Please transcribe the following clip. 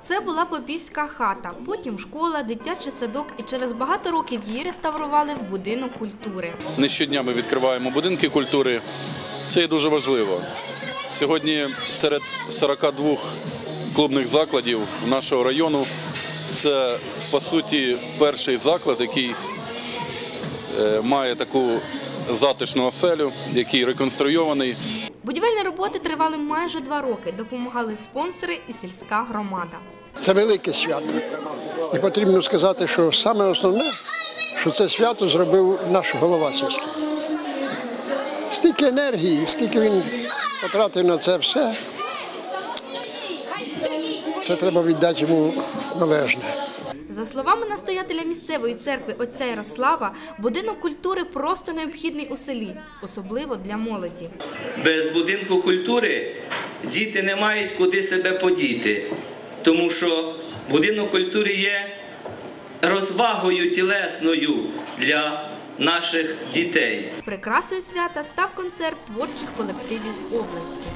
Це була Попівська хата, потім школа, дитячий садок і через багато років її реставрували в будинок культури. Не щодня ми відкриваємо будинки культури. Це є дуже важливо. Сьогодні серед 42 клубних закладів нашого району це по суті перший заклад, який е, має таку затишну оселю, який реконструйований. Будівельні роботи тривали майже два роки. Допомагали спонсори і сільська громада. Це велике свято. І потрібно сказати, що саме основне, що це свято зробив наш голова сільський. Стільки енергії, скільки він потратив на це все, це треба віддати йому належне. За словами настоятеля місцевої церкви отця Ярослава, будинок культури просто необхідний у селі, особливо для молоді. Без будинку культури діти не мають куди себе подіти, тому що будинок культури є розвагою тілесною для наших дітей. Прикрасою свята став концерт творчих колективів області.